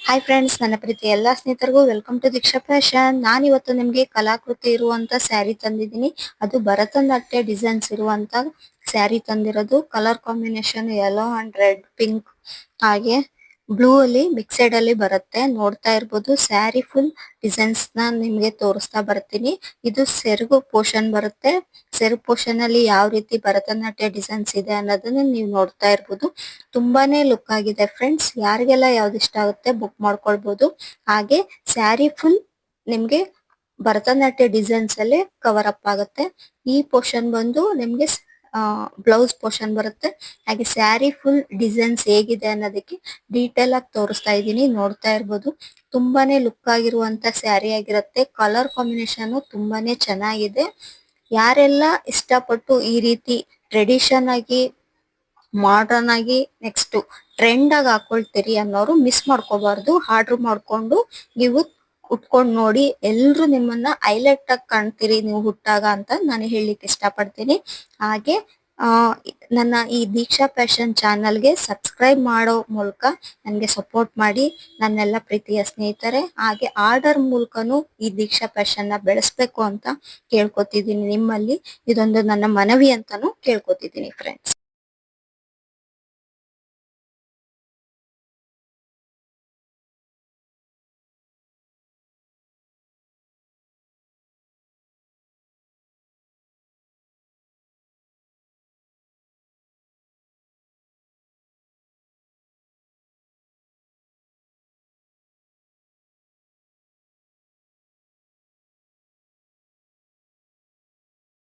Hi friends ನನ್ನ ಪ್ರೀತಿ ಎಲ್ಲಾ ಸ್ನೇಹಿತರಿಗೂ ವೆಲ್ಕಮ್ ಟು ದೀಕ್ಷಾ ಫ್ಯಾಷನ್ ನಾನು ಇವತ್ತು ನಿಮ್ಗೆ ಕಲಾಕೃತಿ ಇರುವಂತ ಸ್ಯಾರಿ ತಂದಿದ್ದೀನಿ. ಅದು ಭರತನಾಟ್ಯ ಡಿಸೈನ್ಸ್ ಇರುವಂತ sari ತಂದಿರೋದು. Colour combination yellow and red pink ಹಾಗೆ. ಬ್ಲೂ ಅಲ್ಲಿ ಮಿಕ್ಸೆಡ್ ಅಲ್ಲಿ ಬರುತ್ತೆ. ನೋಡ್ತಾ ಇರ್ಬೋದು, ಸ್ಯಾರಿ ಫುಲ್ ಡಿಸೈನ್ಸ್ನ ನಿಮ್ಗೆ ತೋರಿಸ್ತಾ ಬರ್ತೀನಿ. ಇದು ಸೆರಗು ಪೋರ್ಷನ್ ಬರುತ್ತೆ. ಸೆರಗು ಪೋರ್ಷನ್ ಅಲ್ಲಿ ಯಾವ ರೀತಿ ಭರತನಾಟ್ಯ ಡಿಸೈನ್ಸ್ ಇದೆ ಅನ್ನೋದನ್ನ ನೀವು ನೋಡ್ತಾ ಇರ್ಬೋದು. ತುಂಬಾನೇ ಲುಕ್ ಆಗಿದೆ ಫ್ರೆಂಡ್ಸ್. ಯಾರಿಗೆಲ್ಲ ಯಾವ್ದು ಇಷ್ಟ ಆಗುತ್ತೆ ಬುಕ್ ಮಾಡ್ಕೊಳ್ಬಹುದು ಹಾಗೆ ಸ್ಯಾರಿ ಫುಲ್ ನಿಮ್ಗೆ ಭರತನಾಟ್ಯ ಡಿಸೈನ್ಸ್ ಅಲ್ಲಿ ಕವರ್ ಅಪ್ ಆಗುತ್ತೆ. ಈ ಪೋರ್ಷನ್ ಬಂದು ನಿಮ್ಗೆ ಬ್ಲೌಸ್ ಪೋರ್ಷನ್ ಬರುತ್ತೆ. ಹಾಗೆ ಸ್ಯಾರಿ ಫುಲ್ ಡಿಸೈನ್ಸ್ ಹೇಗಿದೆ ಅನ್ನೋದಕ್ಕೆ ಡೀಟೇಲ್ ಆಗಿ ತೋರಿಸ್ತಾ ಇದ್ದೀನಿ. ನೋಡ್ತಾ ಇರ್ಬೋದು. ತುಂಬಾನೇ ಲುಕ್ ಆಗಿರುವಂತ ಸ್ಯಾರಿ ಆಗಿರುತ್ತೆ. ಕಲರ್ ಕಾಂಬಿನೇಷನ್ ತುಂಬಾನೇ ಚೆನ್ನಾಗಿದೆ. ಯಾರೆಲ್ಲ ಇಷ್ಟಪಟ್ಟು ಈ ರೀತಿ ಟ್ರೆಡಿಷನ್ ಆಗಿ ಮಾಡರ್ನ್ ಆಗಿ ನೆಕ್ಸ್ಟ್ ಟ್ರೆಂಡ್ ಆಗಿ ಹಾಕೊಳ್ತೀರಿ ಅನ್ನೋರು ಮಿಸ್ ಮಾಡ್ಕೋಬಾರ್ದು. ಆರ್ಡರ್ ಮಾಡ್ಕೊಂಡು ನೀವು ಉಟ್ಕೊಂಡ್ ನೋಡಿ ಎಲ್ರು ನಿಮ್ಮನ್ನ ಹೈಲೈಟ್ ಆಗಿ ಕಾಣ್ತೀರಿ ನೀವು ಹುಟ್ಟಾಗ ಅಂತ ನಾನು ಹೇಳಲಿಕ್ಕೆ ಇಷ್ಟಪಡ್ತೀನಿ. ಹಾಗೆ ನನ್ನ ಈ ದೀಕ್ಷಾ ಫ್ಯಾಷನ್ ಚಾನಲ್ಗೆ ಸಬ್ಸ್ಕ್ರೈಬ್ ಮಾಡೋ ಮೂಲಕ ನನಗೆ ಸಪೋರ್ಟ್ ಮಾಡಿ, ನನ್ನೆಲ್ಲ ಪ್ರೀತಿಯ ಸ್ನೇಹಿತರೆ. ಹಾಗೆ ಆರ್ಡರ್ ಮೂಲಕನೂ ಈ ದೀಕ್ಷಾ ಫ್ಯಾಷನ್ನ ಬೆಳೆಸ್ಬೇಕು ಅಂತ ಕೇಳ್ಕೊತಿದ್ದೀನಿ ನಿಮ್ಮಲ್ಲಿ. ಇದೊಂದು ನನ್ನ ಮನವಿ ಅಂತಾನು ಕೇಳ್ಕೊತಿದ್ದೀನಿ ಫ್ರೆಂಡ್ಸ್